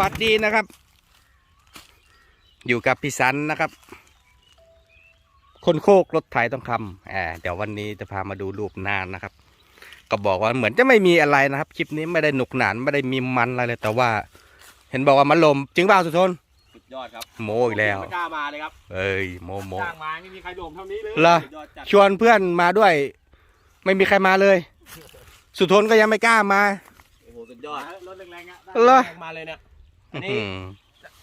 วัสดีนะครับ อยู่กับพี่สันนะครับ คนโคกรถไถต้องคำแอบเดี๋ยววันนี้จะพามาดูรูปหน้านะครับ ก็บอกว่าเหมือนจะไม่มีอะไรนะครับ คลิปนี้ไม่ได้หนุกหนานไม่ได้มีมันอะไรเลย แต่ว่า เห็นบอกว่ามันลมจริงเปล่าสุทนสุดยอดครับโมอีกแล้วไม่กล้ามาเลยครับเอ้ยโมโมจ้างมาไม่มีใครโดมเท่านี้เลยเหรอสุดยอดจัดชวนเพื่อนมาด้วย ไม่มีใครมาเลย สุทนก็ยังไม่กล้ามาโอ้โหสุดยอดรถแรงๆอะเหรอแรงมาเลยเนี่ย อันนี้อืม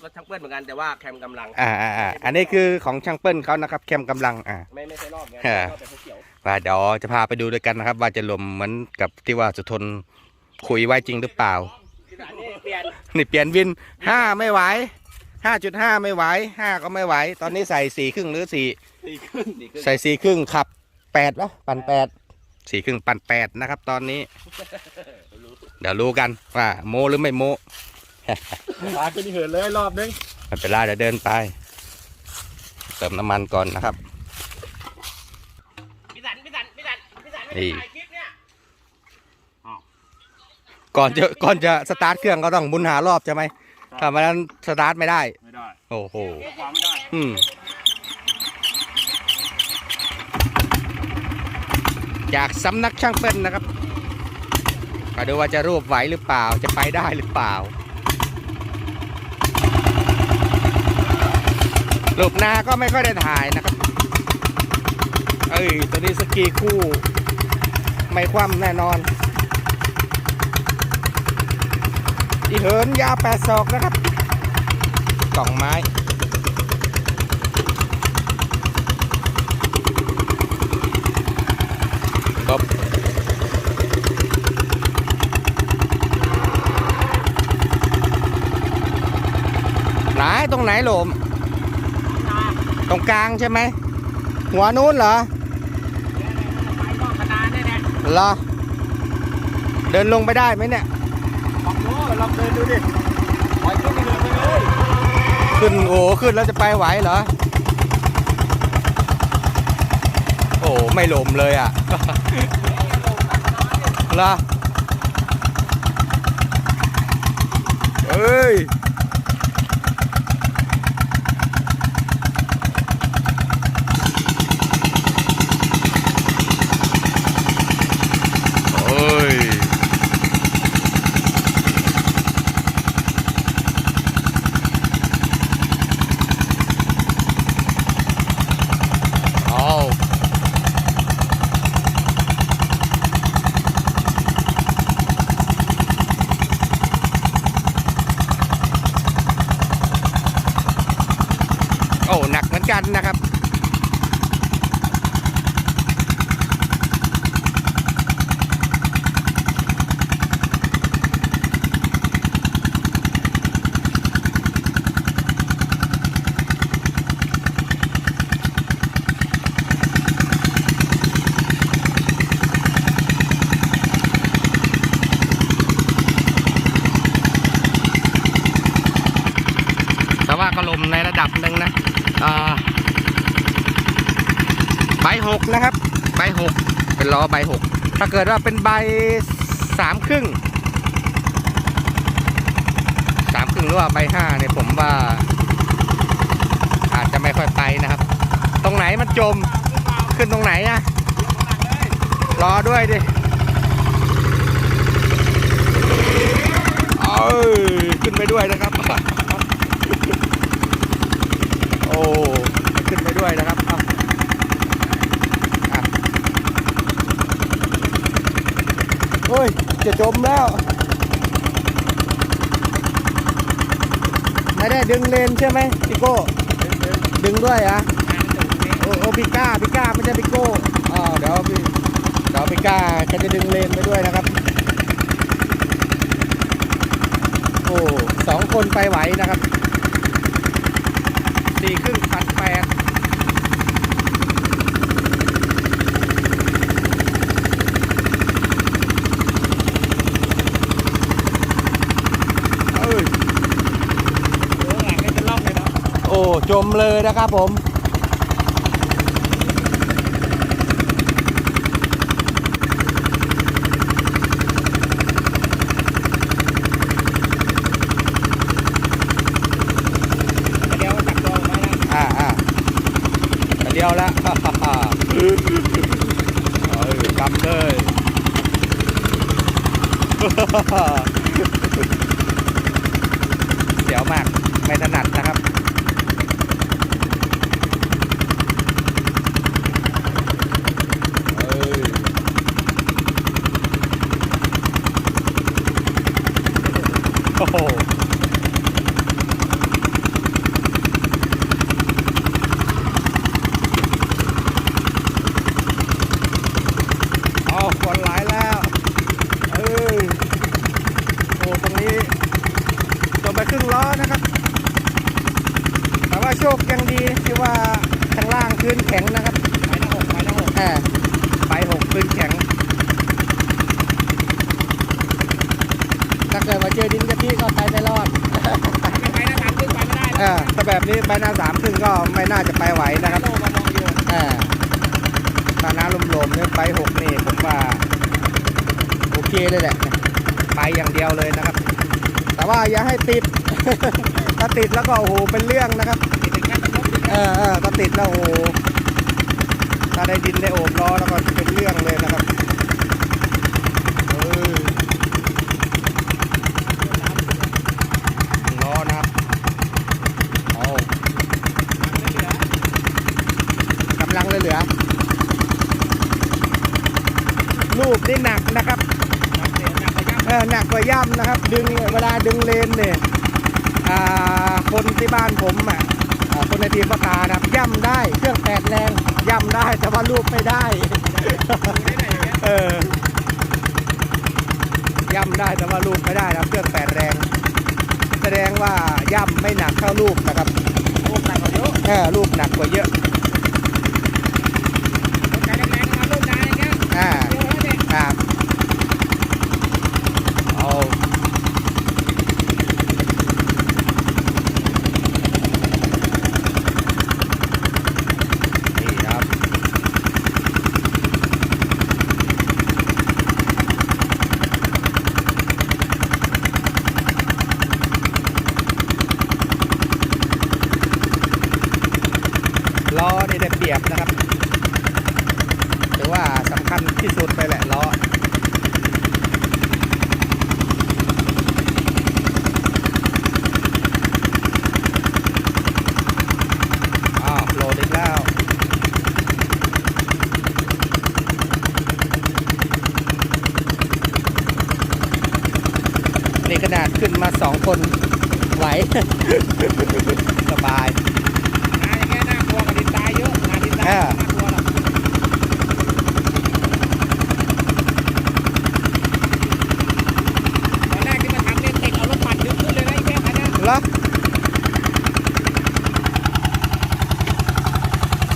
รถทั้งเปิ้ลเหมือนกันแต่ว่าแคมกำลังอ่าอ่าอ่าอันนี้คือของช่างเปิ้ลเขานะครับ แคมกำลังอ่าไม่ไม่ใช่รอบไงฮะรอบแต่เขาเขียวว่าเดี๋ยวจะพาไปดูด้วยกันนะครับ ว่าจะลมเหมือนกับที่ว่าสุทนคุยไว้จริงหรือเปล่าอันนี้เปลี่ยนนี่เปลี่ยนวินห้าไม่ไหวห้าจุดห้าไม่ไหวห้าก็ไม่ไหว ตอนนี้ใส่สี่ครึ่งหรือสี่ดีขึ้นดีขึ้นใส่สี่ครึ่งขับแปดวะปั่นแปดสี่ครึ่งปั่นแปดนะครับ ตอนนี้ เดี๋ยวรู้กันว่าโมหรือไม่โม ตาขึ้นเหินเลยรอบนึงไม่เป็นไรเดี๋ยวเดินไป เติมน้ำมันก่อนนะครับพี่สันพี่สันพี่สันพี่สันนี่ถ่ายคลิปเนี่ยก่อนจะก่อนจะสตาร์ทเครื่องก็ต้องหมุนหารอบใช่ไหมถ้ามันนั้นสตาร์ทไม่ได้ ไม่ได้โอ้โหขวาไม่ได้อืมจากสำนักช่างเปิ้ลนะครับมาดูว่าจะรูปไหวหรือเปล่า จะไปได้หรือเปล่า รูปหน้าก็ไม่ค่อยได้ถ่ายนะครับ เอ้ยตัวนี้สกีคู่ ไม่คว่ำแน่นอน อีเหินยาวแปดศอกนะครับกล่องไม้ครบไหนตรงไหนหลม ตรงกลางใช่ไหม หัวนู้นเหรอไปนอกคณะแน่แน่เหรอ เดินลงไปได้ไหมเนี่ยลองดูลองเดินดูดิปล่อยขึ้นไปเดินไปเลยขึ้นโอ้ขึ้นแล้วจะไปไหวเหรอ โอ้ไม่ลมเลยอะเหรอเอ้ย โอ้ย เอาโอ้ หนักเหมือนกันนะครับ แต่ว่าก็ลมในระ ดับหนึ่งนะอ่าใบหกนะครับ ใบหกเป็นล้อใบหกถ้าเกิดว่าเป็นใบสามครึ่งสามครึ่งหรือว่าใบห้าเนี่ยผมว่า อาจจะไม่ค่อยไปนะครับ ตรงไหนมันจมขึ้นตรงไหนอะรอด้วยดิเอ้ยขึ้นไปด้วยนะครับ ขึ้นไปด้วยนะครับเอาอะโอ้ย จะจมแล้ว ไม่ได้ดึงเลนใช่ไหมพี่โก้ ดึงด้วยอะโอ้โอพี่ก้าพี่ก้าไม่ใช่พี่โก้อ๋อเดี๋ยวพี่เดี๋ยวพี่ก้าจะจะดึงเลนไปด้วยนะครับ โอ้สองคนไปไหวนะครับ สี่ครึ่งพันแปดเอ้ยโอ้หลังนี่เป็นร่องเลยเนาะโอ้จมเลยนะครับผม ดียวแล้วเออกำเลยเสียวมาก ไม่ถนัดนะครับ เอ้ยโอ้โหเอาคนหลายแล้ว เอ้ย โอ้ตรง นี้จบไปครึ่งล้อนะครับ แต่ว่าโชคยังดีที่ว่าข้างล่างพื้นแข็งนะครับไปหน้าหกไปหน้าหกอ่าไปหกพื้นแข็งถ้าเกิดว่าเจอดินกะทิก็ไปไม่รอดไม่ไปหน้าสามขึ้นไปไม่ได้เอแล้วอถ้าแบบนี้ไปหน้าสามครึ่งก็ไม่น่าจะไปไหวนะครับโลมามองอยู่อ่าถ้าน้ำลมๆเนี่ยไปหกนี่ผมว่าโอเคเลยแหละ ไปอย่างเดียวเลยนะครับ แต่ว่าอย่าให้ติด ถ้าติดแล้วก็โอ้โหเป็นเรื่องนะครับเออเออถ้าติดแล้วโอ้โหถ้าได้ดินได้โอบล้อแล้วก็เป็นเรื่องเลยนะครับเออล้อนะครับเอากำลังเหลือๆลูกนี่หนักนะครับ หนักกว่าย่ำนะครับ ดึงเวลาดึงเลนเนี่ยอ่าคนที่บ้านผมอะอ่าคนในทีมพ่อตานะครับย่ำได้เครื่องแปดแรงย่ำได้แต่ว่าลูกไม่ได้เออย่ำได้แต่ว่าลูกไม่ได้นะครับเครื่องแปดแรง แสดงว่าย่ำไม่หนักเท่าลูกนะครับลูกหนักกว่าเยอะเออลูกหนักกว่าเยอะ ใจแรงๆมาลูกนายอย่างเงี้ย อ่า เยอะแล้วเนี่ย ครับเอานี่ครับ ล้อนี่ได้เปรียบนะครับถือว่า สำคัญที่สุดเลยแหละล้ออ้าวโหลดอีกแล้วนี่ขนาดขึ้นมาสองคนไหว สบายนายอย่างเงี้ยน่ากลัวกับดินตายเยอะนาดินตาย อ่า น่ากลัวหรอกตอนแรกที่มาทำเนี่ยติดเอารถปั่นยึดขึ้นเลยนะไอ้แค่คันนั้น เหรอ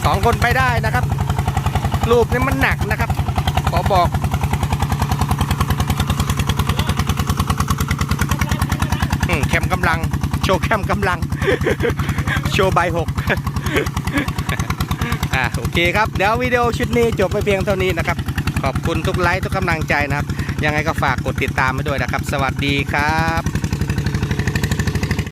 สอง คนไปได้นะครับรูปนี้มันหนักนะครับ ขอบอกแคมกำลัง โชว์แคมกำลัง โชว์ใบหกอ่าโอเคครับ เดี๋ยววิดีโอชุดนี้จบไปเพียงเท่านี้นะครับ ขอบคุณทุกไลค์ทุกกำลังใจนะครับ ยังไงก็ฝากกดติดตามไปด้วยนะครับ สวัสดีครับ